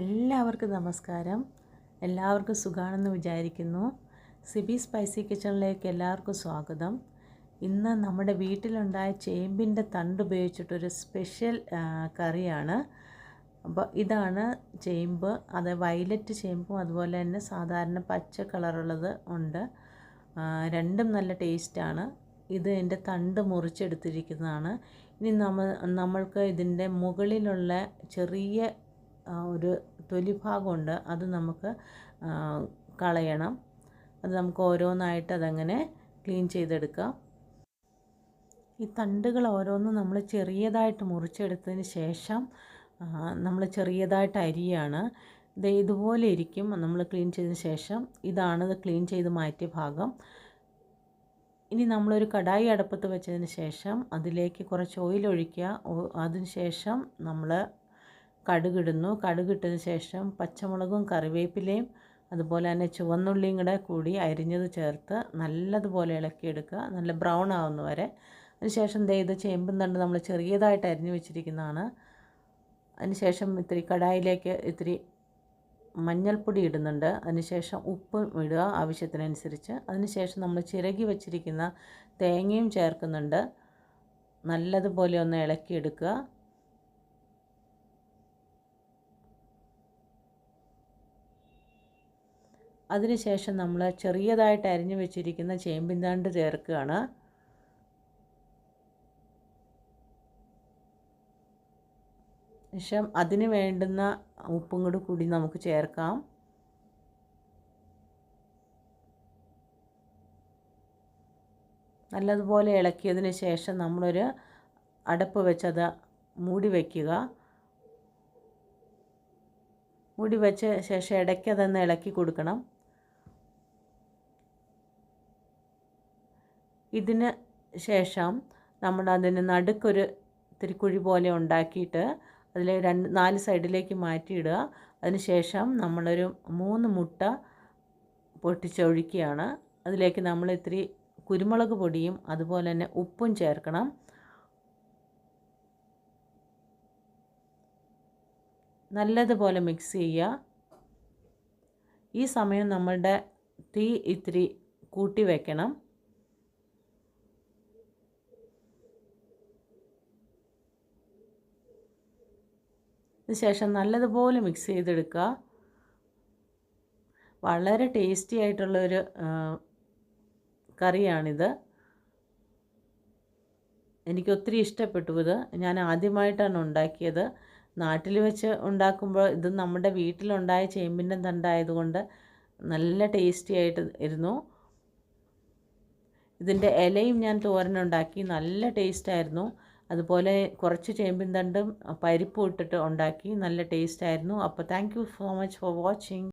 എല്ലാവർക്കും നമസ്കാരം. എല്ലാവർക്കും സുഖാണെന്ന് വിചാരിക്കുന്നു. സിബി സ്പൈസി കിച്ചണിലേക്ക് എല്ലാവർക്കും സ്വാഗതം. ഇന്ന് നമ്മുടെ വീട്ടിലുണ്ടായ ചേമ്പിന്റെ തണ്ട് ഉപയോഗിച്ചിട്ടൊരു സ്പെഷ്യൽ കറിയാണ്. അപ്പോൾ ഇതാണ് ചേമ്പ്. അത് വയലറ്റ് ചേമ്പും അതുപോലെ തന്നെ സാധാരണ പച്ച കളറുള്ളത് ഉണ്ട്. രണ്ടും നല്ല ടേസ്റ്റാണ്. ഇത് എന്റെ തണ്ട് മുറിച്ചെടുത്തിരിക്കുന്നതാണ്. ഇനി നമ്മൾ നമ്മൾക്ക് ഇതിന്റെ മുകളിലുള്ള ചെറിയ ഒരു തൊലി ഭാഗമുണ്ട് അത് നമുക്ക് കളയണം. അത് നമുക്ക് ഓരോന്നായിട്ട് അതങ്ങനെ ക്ലീൻ ചെയ്തെടുക്കാം. ഈ തണ്ടുകൾ ഓരോന്നും നമ്മൾ ചെറിയതായിട്ട് മുറിച്ചെടുത്തതിന് ശേഷം നമ്മൾ ചെറിയതായിട്ട് അരിയാണ്. ഇത് ഇതുപോലെ ഇരിക്കും. നമ്മൾ ക്ലീൻ ചെയ്തതിന് ശേഷം ഇതാണ് ഇത് ക്ലീൻ ചെയ്ത് മാറ്റിയ ഭാഗം. ഇനി നമ്മളൊരു കടായി അടുപ്പത്ത് വെച്ചതിന് ശേഷം അതിലേക്ക് കുറച്ച് ഓയിൽ ഒഴിക്കുക. അതിന് ശേഷം നമ്മൾ കടുകിടുന്നു. കടുകിട്ടതിന് ശേഷം പച്ചമുളകും കറിവേപ്പിലയും അതുപോലെ തന്നെ ചുവന്നുള്ളിയും കൂടെ കൂടി അരിഞ്ഞത് ചേർത്ത് നല്ലതുപോലെ ഇളക്കിയെടുക്കുക. നല്ല ബ്രൗൺ ആവുന്ന വരെ. അതിനുശേഷം ദേ ഇത് ചേമ്പും തണ്ട് നമ്മൾ ചെറിയതായിട്ട് അരിഞ്ഞു വെച്ചിരിക്കുന്നതാണ്. അതിനുശേഷം ഇത്തിരി കടായിലേക്ക് ഇത്തിരി മഞ്ഞൾപ്പൊടി ഇടുന്നുണ്ട്. അതിനുശേഷം ഉപ്പും ഇടുക ആവശ്യത്തിനനുസരിച്ച്. അതിനുശേഷം നമ്മൾ ചിരകി വെച്ചിരിക്കുന്ന തേങ്ങയും ചേർക്കുന്നുണ്ട്. നല്ലതുപോലെ ഒന്ന് ഇളക്കിയെടുക്കുക. അതിനുശേഷം നമ്മൾ ചെറിയതായിട്ട് അരിഞ്ഞു വെച്ചിരിക്കുന്ന ചേമ്പിൻ തണ്ട് ചേർക്കുകയാണ്. ശേഷം അതിന് വേണ്ടുന്ന ഉപ്പും കൂടി കൂടി നമുക്ക് ചേർക്കാം. നല്ലതുപോലെ ഇളക്കിയതിന് ശേഷം നമ്മളൊരു അടപ്പ് വെച്ചത് മൂടി വയ്ക്കുക മൂടി വെച്ച ശേഷം ഇടയ്ക്ക് അതൊന്ന് ഇളക്കി കൊടുക്കണം. ഇതിന് ശേഷം നമ്മൾ അതിന് നടുക്കൊരു തിരിക്കുഴി പോലെ ഉണ്ടാക്കിയിട്ട് അതിൽ രണ്ട് നാല് സൈഡിലേക്ക് മാറ്റിയിടുക. അതിന് ശേഷം നമ്മളൊരു മൂന്ന് മുട്ട പൊട്ടിച്ചൊഴിക്കുകയാണ്. അതിലേക്ക് നമ്മൾ ഇത്തിരി കുരുമുളക് പൊടിയും അതുപോലെ തന്നെ ഉപ്പും ചേർക്കണം. നല്ലതുപോലെ മിക്സ് ചെയ്യുക. ഈ സമയം നമ്മളുടെ തീ ഇത്തിരി കൂട്ടി വയ്ക്കണം ശേഷം നല്ലതുപോലെ മിക്സ് ചെയ്തെടുക്കുക. വളരെ ടേസ്റ്റി ആയിട്ടുള്ളൊരു കറിയാണിത്. എനിക്ക് ഒത്തിരി ഇഷ്ടപ്പെട്ടു ഇത്. ഞാൻ ആദ്യമായിട്ടാണ് ഉണ്ടാക്കിയത്. നാട്ടിൽ വെച്ച് ഉണ്ടാക്കുമ്പോൾ ഇത് നമ്മുടെ വീട്ടിലുണ്ടായ ചേമ്പിന്റെ തണ്ടായതുകൊണ്ട് നല്ല ടേസ്റ്റി ആയിട്ട് ഇരുന്നു ഇതിന്റെ ഇലയും ഞാൻ തോരനുണ്ടാക്കി. നല്ല ടേസ്റ്റായിരുന്നു അതുപോലെ കുറച്ച് ചേമ്പിൻ തണ്ടും പരിപ്പും ഇട്ടിട്ട് ഉണ്ടാക്കി. നല്ല ടേസ്റ്റായിരുന്നു അപ്പോൾ thank you so much for watching